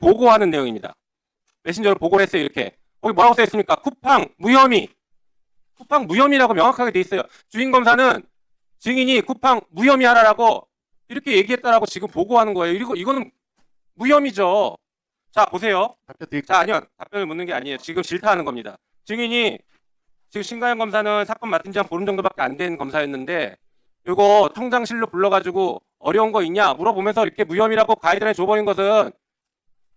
보고하는 내용입니다. 메신저로 보고를 했어요. 이렇게 거기 뭐라고 써 있습니까? 쿠팡 무혐의. 쿠팡 무혐의라고 명확하게 돼 있어요. 주인 검사는 증인이 쿠팡 무혐의하라라고 이렇게 얘기했다라고 지금 보고하는 거예요. 이거 이거는 무혐의죠. 자 보세요. 자 아니요 답변을 묻는 게 아니에요. 지금 질타하는 겁니다. 증인이 지금 신가영 검사는 사건 맡은 지 한 보름 정도밖에 안 된 검사였는데 이거 통장실로 불러가지고 어려운 거 있냐 물어보면서 이렇게 무혐의라고 가이드라인 줘버린 것은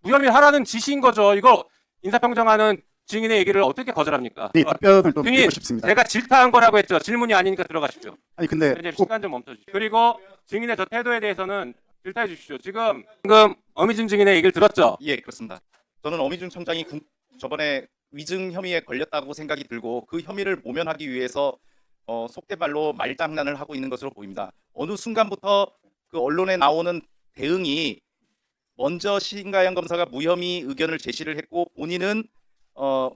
무혐의 하라는 지시인 거죠. 이거 인사평정하는 증인의 얘기를 어떻게 거절합니까? 네, 답변을 좀 증인, 드리고 싶습니다. 제가 질타한 거라고 했죠. 질문이 아니니까 들어가십시오. 아니 근데 이제 꼭 시간 좀 멈춰 주시죠. 그리고 증인의 저 태도에 대해서는 질타해 주십시오. 지금 방금 어미준 증인의 얘기를 들었죠. 예, 그렇습니다. 저는 어미준 청장이 군- 저번에 위증 혐의에 걸렸다고 생각이 들고 그 혐의를 모면하기 위해서 어, 속된 말로 말장난을 하고 있는 것으로 보입니다. 어느 순간부터 그 언론에 나오는 대응이 먼저 신가영 검사가 무혐의 의견을 제시를 했고 본인은 어, 어,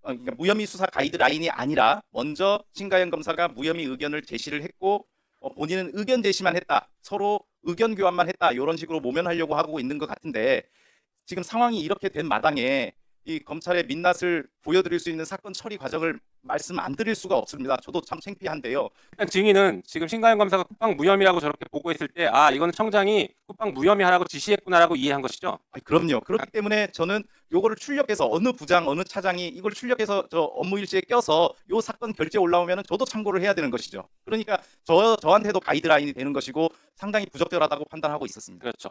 그러니까 무혐의 수사 가이드라인이 아니라 먼저 신가영 검사가 무혐의 의견을 제시를 했고 어, 본인은 의견 제시만 했다. 서로 의견 교환만 했다. 이런 식으로 모면하려고 하고 있는 것 같은데 지금 상황이 이렇게 된 마당에 이 검찰의 민낯을 보여드릴 수 있는 사건 처리 과정을 말씀 안 드릴 수가 없습니다. 저도 참 창피한데요. 일단 증인은 지금 신가영 검사가 쿠팡 무혐의라고 저렇게 보고했을 때 아 이거는 청장이 쿠팡 무혐의하라고 지시했구나라고 이해한 것이죠. 아니, 그럼요. 그렇기 때문에 저는 요거를 출력해서 어느 부장 어느 차장이 이걸 출력해서 저 업무 일지에 껴서 요 사건 결제 올라오면은 저도 참고를 해야 되는 것이죠. 그러니까 저 저한테도 가이드라인이 되는 것이고 상당히 부적절하다고 판단하고 있었습니다. 그렇죠.